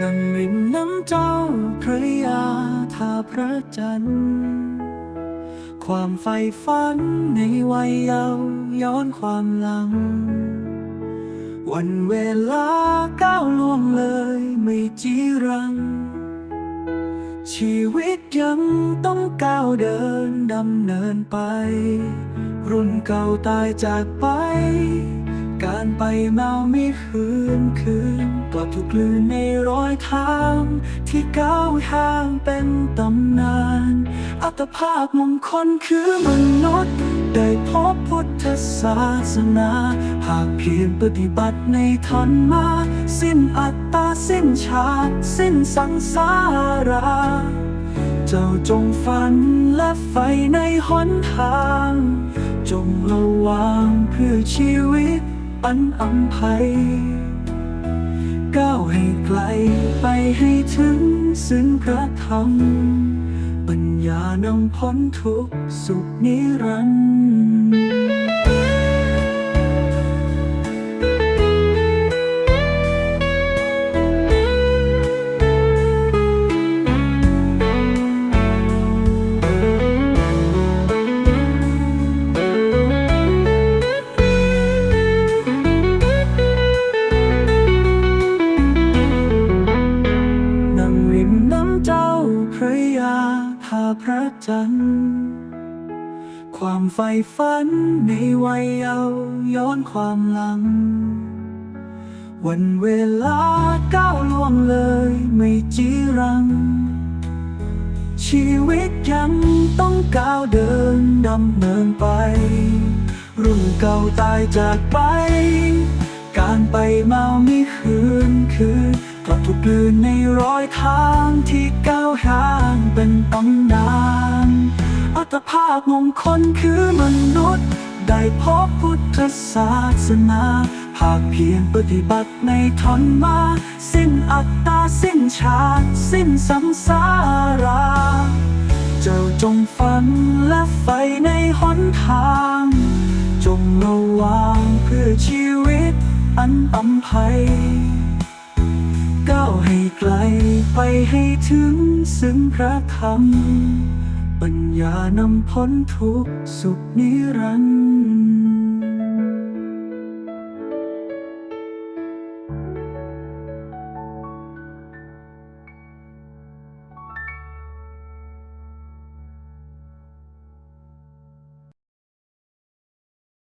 นั่งริมน้ำเจ้าพระยาท่าพระจันทร์ ความใฝ่ฝันในวัยเยาว์ย้อนความหลัง วันเวลาก้าวล่วงเลยไม่จีรัง ชีวิตยังต้องก้าวเดินดำเนินไป รุ่นเก่าตายจากไป การไปมาไม่คืนคืน กลับถูกกลืนในรอยทาง ที่ก้าวห่างเป็นตำนาน อัตภาพมงคลคือมนุษย์ ได้พบพุทธศาสนา หากเพียรปฏิบัติในธรรมา สิ้นอัตตา สิ้นชาติ สิ้นสังสารา เจ้าจงฝันและไฟในหนทาง จงระวังเพื่อชีวิตอันอำภัย ก้าวให้ไกลไปให้ถึงซึ่งพระธรรม ปัญญานำพ้นทุกสุขนิรันดร์ ยาท่าพระจันทร์ ความใฝ่ฝันในวัยเยาว์ย้อนความหลัง วันเวลาก้าวล่วงเลยไม่จีรัง ชีวิตยังต้องก้าวเดินดำเนินไป รุ่นเก่าตายจากไป การไปมาไม่คืนคืนกลับถูกลืนในรอยทางที่ ตำนาน อัตภาพมงคลคือมนุษย์ ได้พบพุทธศาสนาหากเพียงปฏิบัติในธรรมา สิ้นอัตตา สิ้นชาติ สิ้นสังสารา เจ้าจงฝันและไฟในหนทาง จงระวังเพื่อชีวิตอันอำภัยก้าวให้ไกล ไปให้ถึงซึ่งพระธรรม ปัญญานำพ้นทุกสุขนิรันดร์